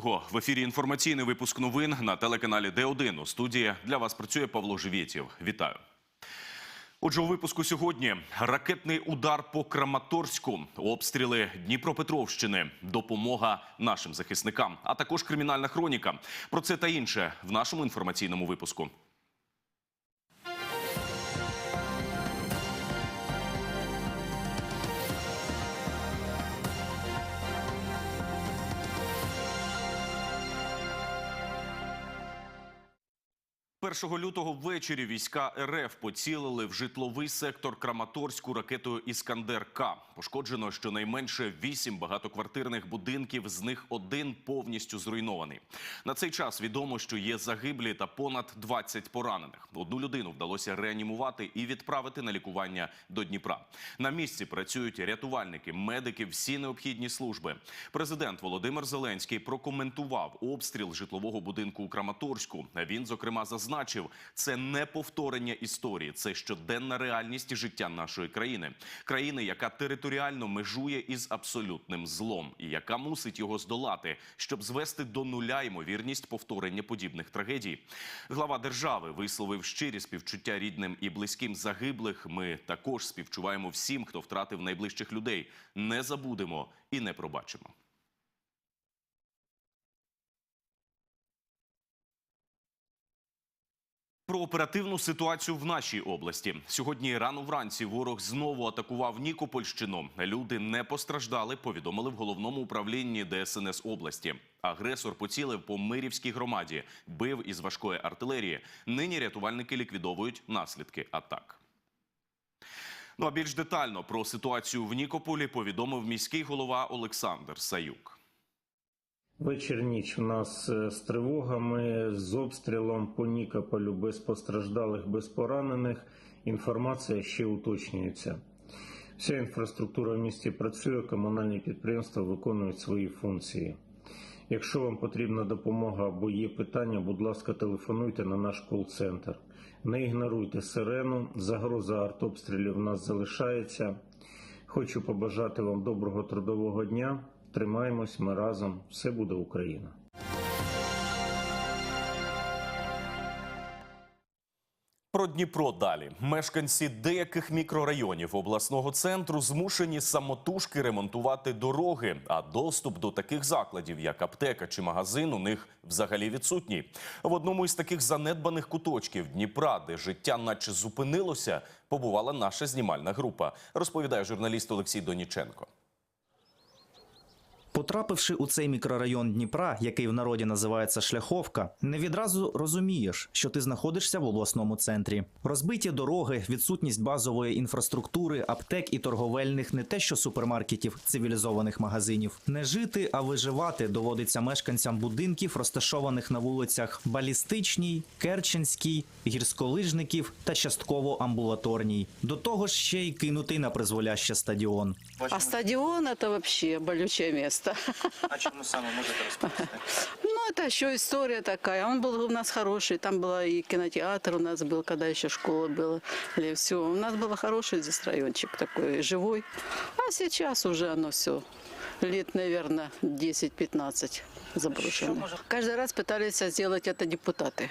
лютого в ефірі інформаційний випуск новин на телеканалі Д1. У студії для вас працює Павло Живєтєв. Вітаю. Отже, у випуску сьогодні ракетний удар по Краматорську, обстріли Дніпропетровщини, допомога нашим захисникам, а також кримінальна хроніка. Про це та інше в нашому інформаційному випуску. Першого лютого ввечері війська РФ поцілили в житловий сектор Краматорську ракетою Іскандер К. Пошкоджено щонайменше вісім багатоквартирних будинків, з них один повністю зруйнований. На цей час відомо, що є загиблі та понад 20 поранених. Одну людину вдалося реанімувати і відправити на лікування до Дніпра. На місці працюють рятувальники, медики, всі необхідні служби. Президент Володимир Зеленський прокоментував обстріл житлового будинку у Краматорську. Він, зокрема, зазначив, це не повторення історії, це щоденна реальність життя нашої країни, країни, яка територіально межує із абсолютним злом, і яка мусить його здолати, щоб звести до нуля ймовірність повторення подібних трагедій. Глава держави висловив щирі співчуття рідним і близьким загиблих. Ми також співчуваємо всім, хто втратив найближчих людей. Не забудемо і не пробачимо. Про оперативну ситуацію в нашій області сьогодні рано вранці ворог знову атакував Нікопольщину. Люди не постраждали. Повідомили в головному управлінні ДСНС області. Агресор поцілив по Мирівській громаді, бив із важкої артилерії. Нині рятувальники ліквідовують наслідки атак. Ну а більш детально про ситуацію в Нікополі повідомив міський голова Олександр Саюк. Вечір ніч у нас е, з тривогами, з обстрілом по Нікополю без постраждалих, без поранених. Інформація ще уточнюється. Вся інфраструктура в місті працює, комунальні підприємства виконують свої функції. Якщо вам потрібна допомога або є питання, будь ласка, телефонуйте на наш кол-центр. Не ігноруйте сирену, загроза артобстрілів у нас залишається. Хочу побажати вам доброго трудового дня. Тримаємось ми разом. Все буде Україна. Про Дніпро далі. Мешканці деяких мікрорайонів обласного центру змушені самотужки ремонтувати дороги, а доступ до таких закладів, як аптека чи магазин, у них взагалі відсутній. В одному із таких занедбаних куточків Дніпра, де життя наче зупинилося, побувала наша знімальна група. Розповідає журналіст Олексій Доніченко. Потрапивши у цей мікрорайон Дніпра, який в народі називається Шляховка, не відразу розумієш, що ти знаходишся в обласному центрі. Розбиті дороги, відсутність базової інфраструктури, аптек і торговельних не те, що супермаркетів, цивілізованих магазинів. Не жити, а виживати доводиться мешканцям будинків, розташованих на вулицях Балістичній, Керченській, гірськолижників та частково амбулаторній. До того ж, ще й кинутий на призволяще стадіон. А стадион это вообще болючее место. А чому саме можете розповісти? Ну, это еще история такая. Он был у нас хороший. Там был и кинотеатр у нас был, когда еще школа была. Или все. У нас был хороший здесь райончик такой, живой. А сейчас уже оно все. Лет, наверное, 10-15 заброшено. Что может- Каждый раз пытались сделать это депутаты.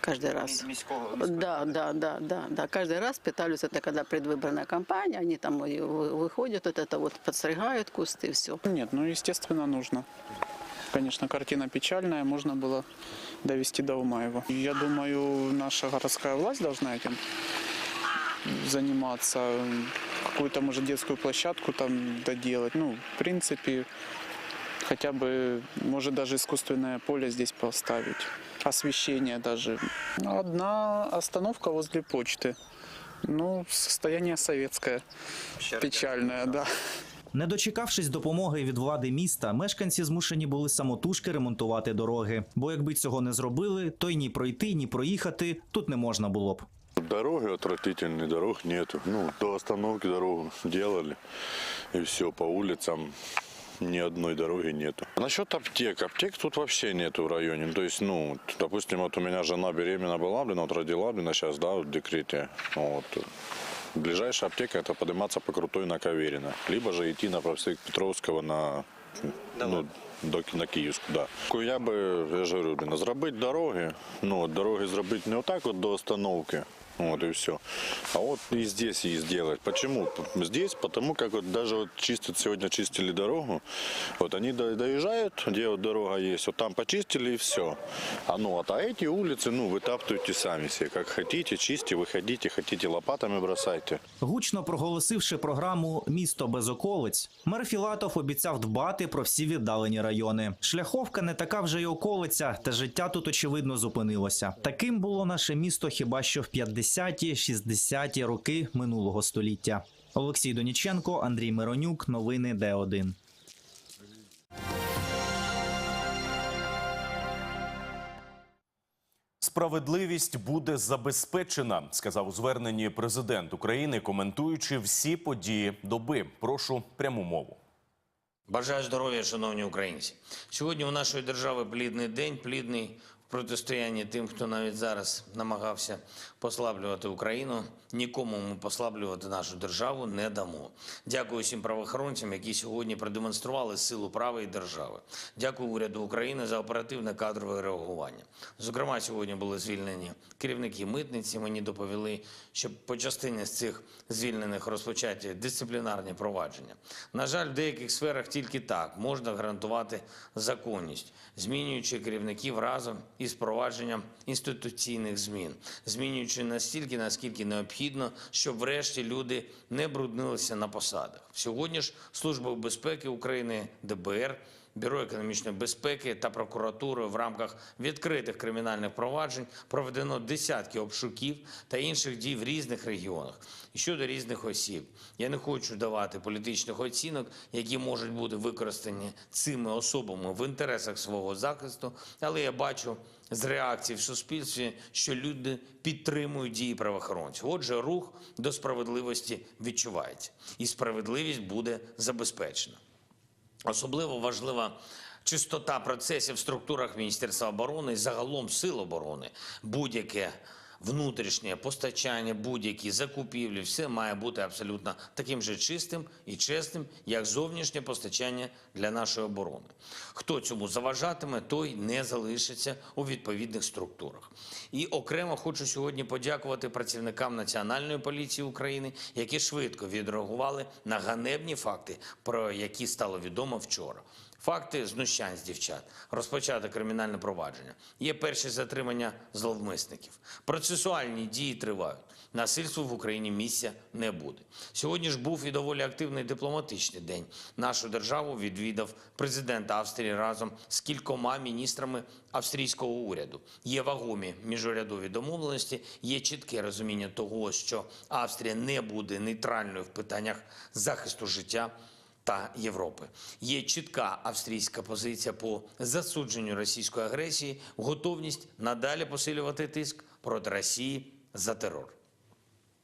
Каждый раз. Міс- Міського Да, да, да, да, да. Каждый раз пытались, это когда предвыборная кампания, они там и вы- выходят, вот это вот подстригают кусты, все. Нет, ну, естественно, нужно. Конечно, картина печальная, можно было довести до ума его. И Я думаю, наша городская власть должна этим заниматься. Какую-то, может, детскую площадку там доделать. Ну, в принципе, хотя бы, может, даже искусственное поле здесь поставить. Освещение даже. Ну, Одна остановка возле почты. Ну, состояние советское. Печальное, да. Не дочекавшись допомоги від влади міста, мешканці змушені були самотужки ремонтувати дороги. Бо якби цього не зробили, то й ні пройти, ні проїхати тут не можна було б. Дороги отвратительные, дорог нету. Ну, до остановки дорогу делали, и все, по улицам ни одной дороги нету. Насчет аптек. Аптек тут вообще нету в районе. То есть, ну, допустим, вот у меня жена беременна была, блин, вот родила, блин, а сейчас, да, в декрете. Вот. Ближайшая аптека это подниматься по крутой на Каверина. Либо же идти на проспект Петровского на ну, до, на Київську, да. Я би, я ж говорю, блін, зробити дороги, ну, дороги зробити не отак от до остановки, вот и все. А вот и здесь и сделать. Почему? П- Здесь, потому как вот даже вот чистят, сегодня чистили дорогу, вот они до- доезжают, где вот дорога есть, вот там почистили и все. А ну, вот, а эти улицы, ну, вытаптывайте сами себе, как хотите, чисти, выходите, хотите лопатами бросайте. Гучно проголосивши програму Місто без околиць, мер Філатов обіцяв дбати про всі віддалені райони. Шляховка не така вже й околиця, та життя тут очевидно зупинилося. Таким було наше місто хіба що в 50-ті, 60-ті роки минулого століття. Олексій Доніченко, Андрій Миронюк, новини Д1. Справедливість буде забезпечена, сказав у зверненні президент України, коментуючи всі події доби. Прошу пряму мову. Бажаю здоров'я, шановні українці. Сьогодні у нашої держави плідний день, плідний протистоянні тим, хто навіть зараз намагався послаблювати Україну. Нікому ми послаблювати нашу державу не дамо. Дякую всім правоохоронцям, які сьогодні продемонстрували силу права і держави. Дякую уряду України за оперативне кадрове реагування. Зокрема, сьогодні були звільнені керівники митниці. Мені доповіли, що по частині з цих звільнених розпочаті дисциплінарні провадження. На жаль, в деяких сферах тільки так можна гарантувати законність, змінюючи керівників разом із провадженням інституційних змін, змінюючи настільки, наскільки необхідно, щоб врешті люди не бруднилися на посадах. Сьогодні ж Служба безпеки України, ДБР. Бюро економічної безпеки та прокуратури в рамках відкритих кримінальних проваджень проведено десятки обшуків та інших дій в різних регіонах. Щодо різних осіб, я не хочу давати політичних оцінок, які можуть бути використані цими особами в інтересах свого захисту, але я бачу з реакцій в суспільстві, що люди підтримують дії правоохоронців. Отже, рух до справедливості відчувається, і справедливість буде забезпечена. Особливо важлива чистота процесів в структурах Міністерства оборони і загалом сил оборони. Будь-яке внутрішнє постачання, будь-які закупівлі, все має бути абсолютно таким же чистим і чесним, як зовнішнє постачання для нашої оборони. Хто цьому заважатиме, той не залишиться у відповідних структурах. І окремо хочу сьогодні подякувати працівникам Національної поліції України, які швидко відреагували на ганебні факти, про які стало відомо вчора. Факти знущань з дівчат, розпочати кримінальне провадження. Є перші затримання зловмисників. Процесуальні дії тривають. Насильству в Україні місця не буде. Сьогодні ж був і доволі активний дипломатичний день. Нашу державу відвідав президент Австрії разом з кількома міністрами австрійського уряду. Є вагомі міжурядові домовленості, є чітке розуміння того, що Австрія не буде нейтральною в питаннях захисту життя та Європи. Є чітка австрійська позиція по засудженню російської агресії, готовність надалі посилювати тиск проти Росії за терор.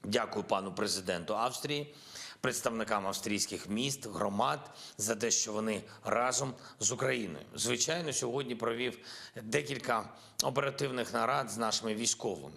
Дякую пану президенту Австрії, представникам австрійських міст, громад за те, що вони разом з Україною. Звичайно, сьогодні провів декілька оперативних нарад з нашими військовими.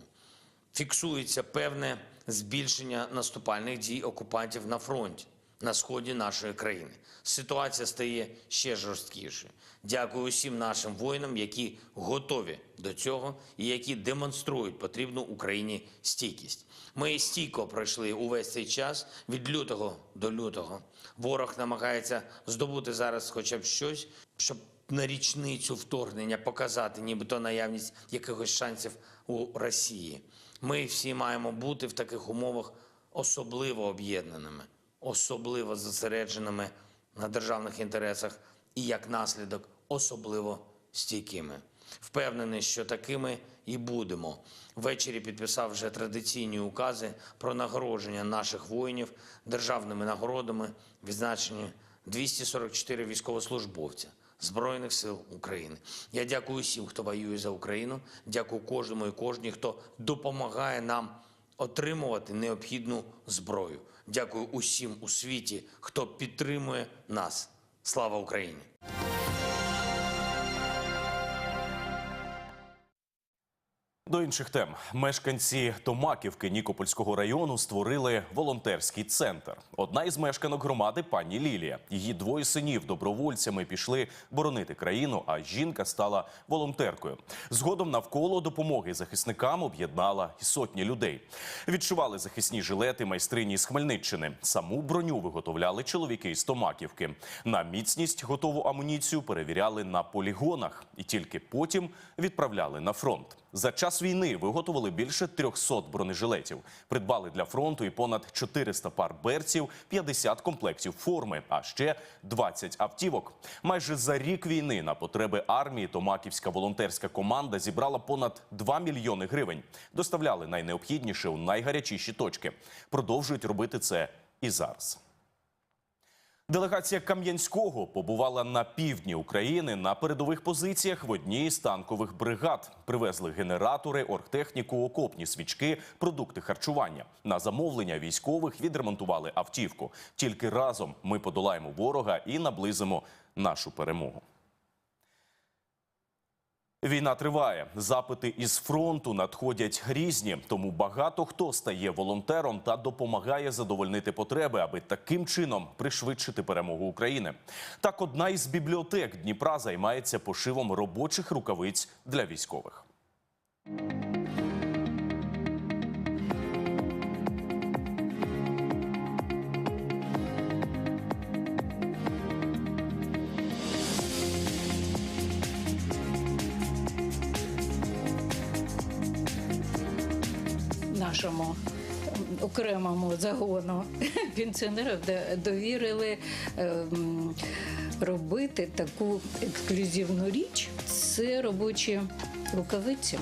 Фіксується певне збільшення наступальних дій окупантів на фронті на сході нашої країни. Ситуація стає ще жорсткішою. Дякую усім нашим воїнам, які готові до цього і які демонструють потрібну Україні стійкість. Ми стійко пройшли увесь цей час від лютого до лютого. Ворог намагається здобути зараз хоча б щось, щоб на річницю вторгнення показати, нібито наявність якихось шансів у Росії. Ми всі маємо бути в таких умовах особливо об'єднаними, особливо зосередженими на державних інтересах і як наслідок особливо стійкими. Впевнений, що такими і будемо. Ввечері підписав вже традиційні укази про нагородження наших воїнів державними нагородами, відзначені 244 військовослужбовця. Збройних сил України. Я дякую всім, хто воює за Україну. Дякую кожному і кожній, хто допомагає нам отримувати необхідну зброю. Дякую усім у світі, хто підтримує нас. Слава Україні! До інших тем мешканці Томаківки Нікопольського району створили волонтерський центр. Одна із мешканок громади пані Лілія. Її двоє синів добровольцями пішли боронити країну, а жінка стала волонтеркою. Згодом навколо допомоги захисникам об'єднала і сотні людей. Відшивали захисні жилети майстрині з Хмельниччини. Саму броню виготовляли чоловіки з Томаківки. На міцність готову амуніцію перевіряли на полігонах і тільки потім відправляли на фронт. За час війни виготовили більше 300 бронежилетів, придбали для фронту і понад 400 пар берців, 50 комплектів форми, а ще 20 автівок. Майже за рік війни на потреби армії Томаківська волонтерська команда зібрала понад 2 мільйони гривень. Доставляли найнеобхідніше у найгарячіші точки. Продовжують робити це і зараз. Делегація Кам'янського побувала на півдні України на передових позиціях в одній з танкових бригад. Привезли генератори, оргтехніку, окопні свічки, продукти харчування. На замовлення військових відремонтували автівку. Тільки разом ми подолаємо ворога і наблизимо нашу перемогу. Війна триває. Запити із фронту надходять різні, тому багато хто стає волонтером та допомагає задовольнити потреби, аби таким чином пришвидшити перемогу України. Так, одна із бібліотек Дніпра займається пошивом робочих рукавиць для військових. Нашому окремому загону пенсіонерів довірили ем, робити таку ексклюзивну річ. Це робочі рукавиці.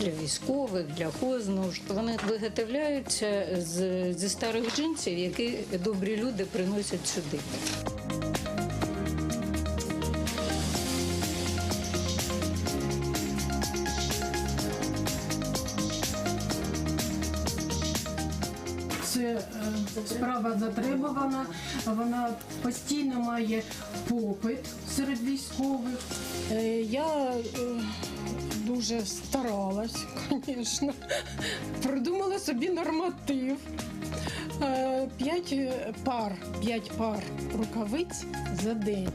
Для військових, для хознужд. Вони виготовляються з, зі старих джинсів, які добрі люди приносять сюди. Справа затребувана, вона постійно має попит серед військових. Е, Я е, дуже старалась, звісно. Придумала собі норматив. Е, П'ять пар, п'ять пар рукавиць за день.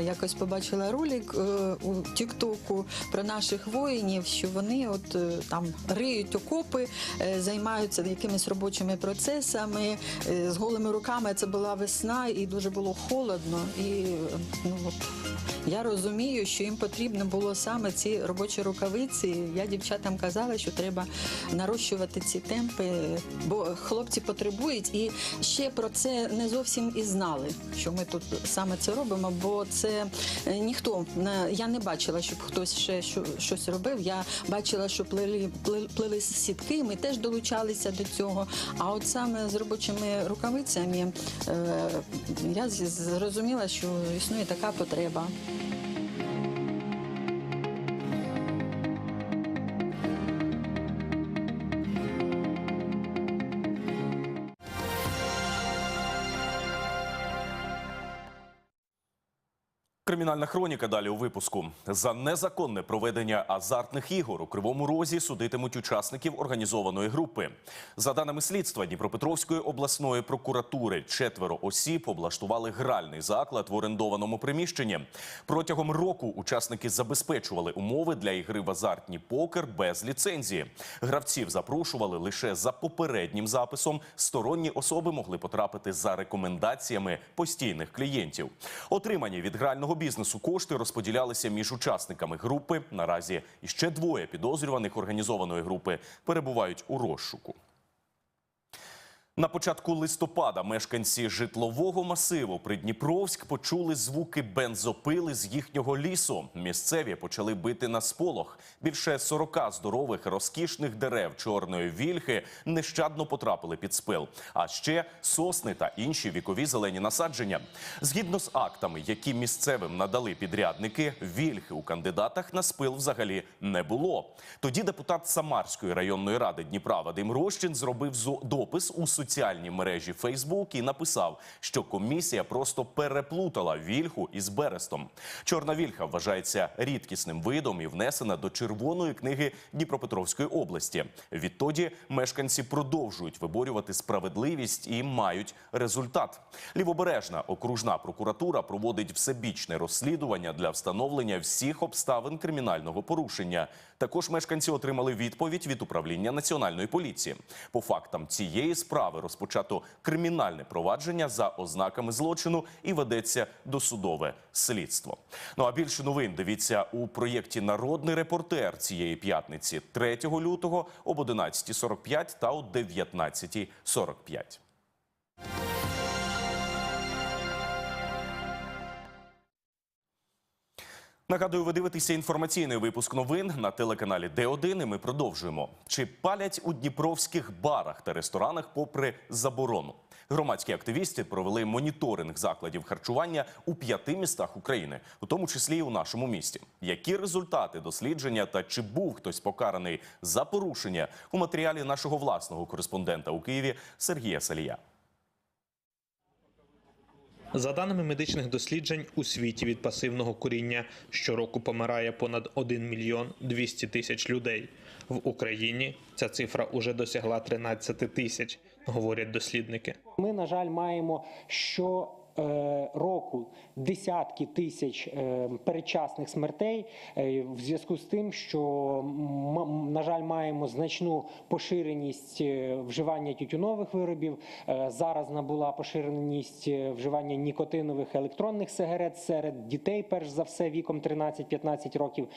Якось побачила ролик е, у Тіктоку про наших воїнів, що вони от е, там риють окопи, е, займаються якимись робочими процесами з голими руками. Це була весна і дуже було холодно. І ну от я розумію, що їм потрібно було саме ці робочі рукавиці. Я дівчатам казала, що треба нарощувати ці темпи, бо хлопці потребують. І ще про це не зовсім і знали, що ми тут саме це робимо, бо це е, ніхто я не бачила, щоб хтось ще що- щось робив. Я бачила, що плели, плели сітки. Ми теж долучалися до цього. А от саме з робочими рукавицями е, я зрозуміла, що існує така потреба. Кримінальна хроніка далі у випуску за незаконне проведення азартних ігор у кривому розі судитимуть учасників організованої групи. За даними слідства Дніпропетровської обласної прокуратури, четверо осіб облаштували гральний заклад в орендованому приміщенні. Протягом року учасники забезпечували умови для ігри в азартні покер без ліцензії. Гравців запрошували лише за попереднім записом. Сторонні особи могли потрапити за рекомендаціями постійних клієнтів. Отримані від грального бізнесу кошти розподілялися між учасниками групи. Наразі іще двоє підозрюваних організованої групи перебувають у розшуку. На початку листопада мешканці житлового масиву Придніпровськ почули звуки бензопили з їхнього лісу. Місцеві почали бити на сполох. Більше 40 здорових розкішних дерев чорної вільхи нещадно потрапили під спил. А ще сосни та інші вікові зелені насадження. Згідно з актами, які місцевим надали підрядники, вільхи у кандидатах на спил взагалі не було. Тоді депутат Самарської районної ради Дніпра Вадим Рощин зробив допис у соціальній мережі Фейсбук і написав, що комісія просто переплутала вільху із берестом. Чорна вільха вважається рідкісним видом і внесена до Червоної книги Дніпропетровської області. Відтоді мешканці продовжують виборювати справедливість і мають результат. Лівобережна окружна прокуратура проводить всебічне розслідування для встановлення всіх обставин кримінального порушення. Також мешканці отримали відповідь від управління національної поліції. По фактам цієї справи розпочато кримінальне провадження за ознаками злочину і ведеться досудове слідство. Ну а більше новин дивіться у проєкті Народний репортер цієї п'ятниці 3 лютого об 11.45 та о 19.45. Нагадую, ви дивитеся інформаційний випуск новин на телеканалі Д1. І ми продовжуємо. Чи палять у дніпровських барах та ресторанах попри заборону? Громадські активісти провели моніторинг закладів харчування у п'яти містах України, у тому числі і у нашому місті. Які результати дослідження та чи був хтось покараний за порушення у матеріалі нашого власного кореспондента у Києві Сергія Салія? За даними медичних досліджень, у світі від пасивного куріння щороку помирає понад 1 мільйон 200 тисяч людей. В Україні ця цифра уже досягла 13 тисяч, говорять дослідники. Ми, на жаль, маємо що року десятки тисяч е, передчасних смертей е, в зв'язку з тим, що на жаль, маємо значну поширеність е, вживання тютюнових виробів. Е, Зараз набула поширеність е, вживання нікотинових електронних сигарет серед дітей, перш за все, віком 13-15 років.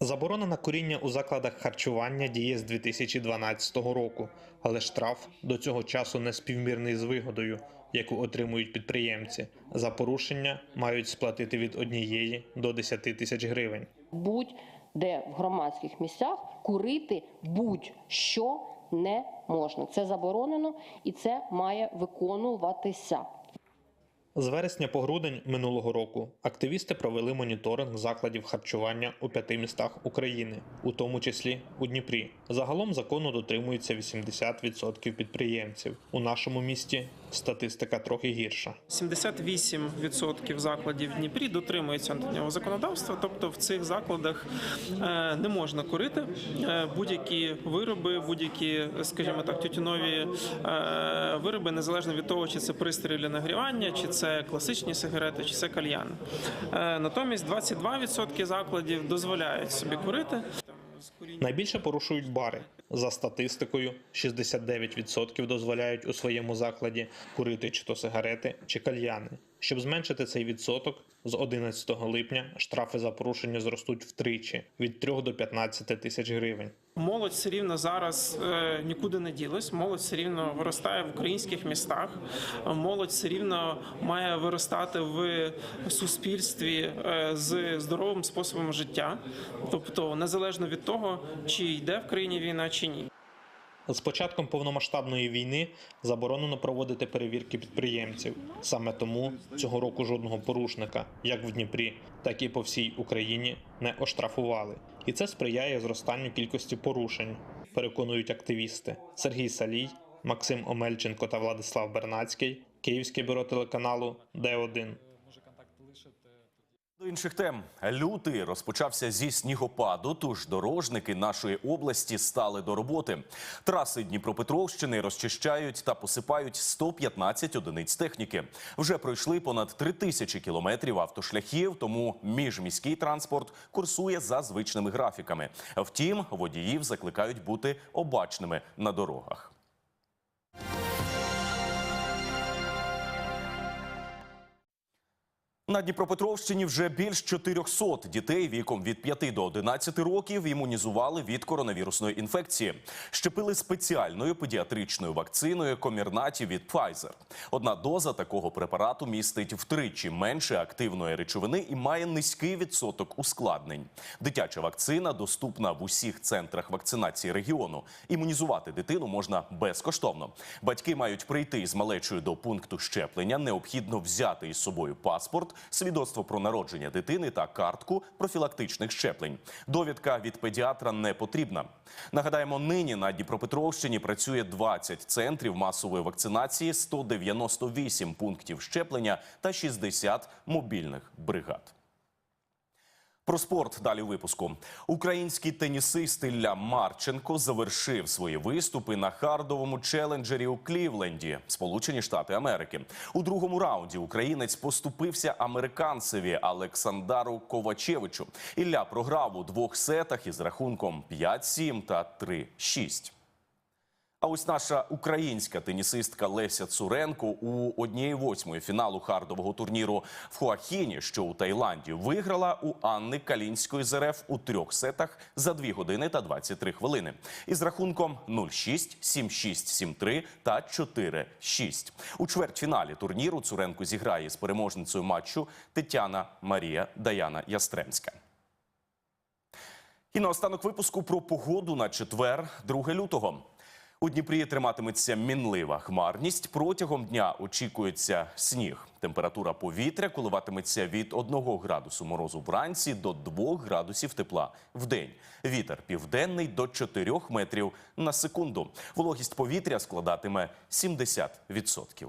Заборона на куріння у закладах харчування діє з 2012 року, але штраф до цього часу не співмірний з вигодою, яку отримують підприємці. За порушення мають сплатити від однієї до 10 тисяч гривень. будь-де в громадських місцях курити будь-що не можна. Це заборонено і це має виконуватися. З вересня по грудень минулого року активісти провели моніторинг закладів харчування у п'яти містах України, у тому числі у Дніпрі. Загалом закону дотримується 80% підприємців. У нашому місті статистика трохи гірша. 78% закладів в Дніпрі дотримуються антинього законодавства, тобто в цих закладах е, не можна курити Е, будь-які вироби, будь-які, скажімо так, тютюнові е, вироби, незалежно від того, чи це пристрій для нагрівання, чи це класичні сигарети, чи це кальян. Натомість 22% закладів дозволяють собі курити. Найбільше порушують бари. За статистикою, 69% дозволяють у своєму закладі курити чи то сигарети, чи кальяни. Щоб зменшити цей відсоток, з 11 липня штрафи за порушення зростуть втричі від 3 до 15 тисяч гривень. Молодь все рівно зараз е, нікуди не ділась. Молодь все рівно виростає в українських містах. Молодь все рівно має виростати в суспільстві е, з здоровим способом життя, тобто незалежно від того, чи йде в країні війна чи ні. З початком повномасштабної війни заборонено проводити перевірки підприємців. Саме тому цього року жодного порушника, як в Дніпрі, так і по всій Україні, не оштрафували. І це сприяє зростанню кількості порушень, переконують активісти. Сергій Салій, Максим Омельченко та Владислав Бернацький, Київське бюро телеканалу Д1. До інших тем лютий розпочався зі снігопаду. Тож дорожники нашої області стали до роботи. Траси Дніпропетровщини розчищають та посипають 115 одиниць техніки. Вже пройшли понад 3 тисячі кілометрів автошляхів. Тому міжміський транспорт курсує за звичними графіками. Втім, водіїв закликають бути обачними на дорогах. На Дніпропетровщині вже більш 400 дітей віком від 5 до 11 років імунізували від коронавірусної інфекції. Щепили спеціальною педіатричною вакциною комірнаті від Pfizer. Одна доза такого препарату містить втричі менше активної речовини і має низький відсоток ускладнень. Дитяча вакцина доступна в усіх центрах вакцинації регіону. Імунізувати дитину можна безкоштовно. Батьки мають прийти з малечою до пункту щеплення. Необхідно взяти із собою паспорт, свідоцтво про народження дитини та картку профілактичних щеплень. Довідка від педіатра не потрібна. Нагадаємо, нині на Дніпропетровщині працює 20 центрів масової вакцинації, 198 пунктів щеплення та 60 мобільних бригад. Про спорт далі випуску. Український тенісист Ілля Марченко завершив свої виступи на хардовому челенджері у Клівленді, Сполучені Штати Америки. У другому раунді українець поступився американцеві Олександару Ковачевичу. Ілля програв у двох сетах із рахунком 5-7 та 3-6. А ось наша українська тенісистка Леся Цуренко у однієї восьмої фіналу хардового турніру в Хуахіні, що у Таїланді, виграла у Анни Калінської з у трьох сетах за 2 години та 23 хвилини. Із рахунком 0-6, 7-6, 7-3 та 4-6. У чвертьфіналі турніру Цуренко зіграє з переможницею матчу Тетяна Марія Даяна Ястремська. І наостанок випуску про погоду на четвер, 2 лютого. У Дніпрі триматиметься мінлива хмарність. Протягом дня очікується сніг. Температура повітря коливатиметься від 1 градусу морозу вранці до 2 градусів тепла в день. Вітер південний до 4 метрів на секунду. Вологість повітря складатиме 70%.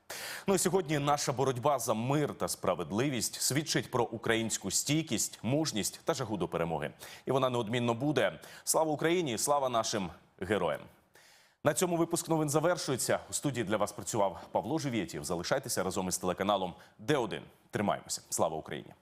Ну і сьогодні наша боротьба за мир та справедливість свідчить про українську стійкість, мужність та жагу до перемоги. І вона неодмінно буде. Слава Україні! Слава нашим героям! На цьому випуск новин завершується. У студії для вас працював Павло Живєтів. Залишайтеся разом із телеканалом Д1. Тримаємося. Слава Україні!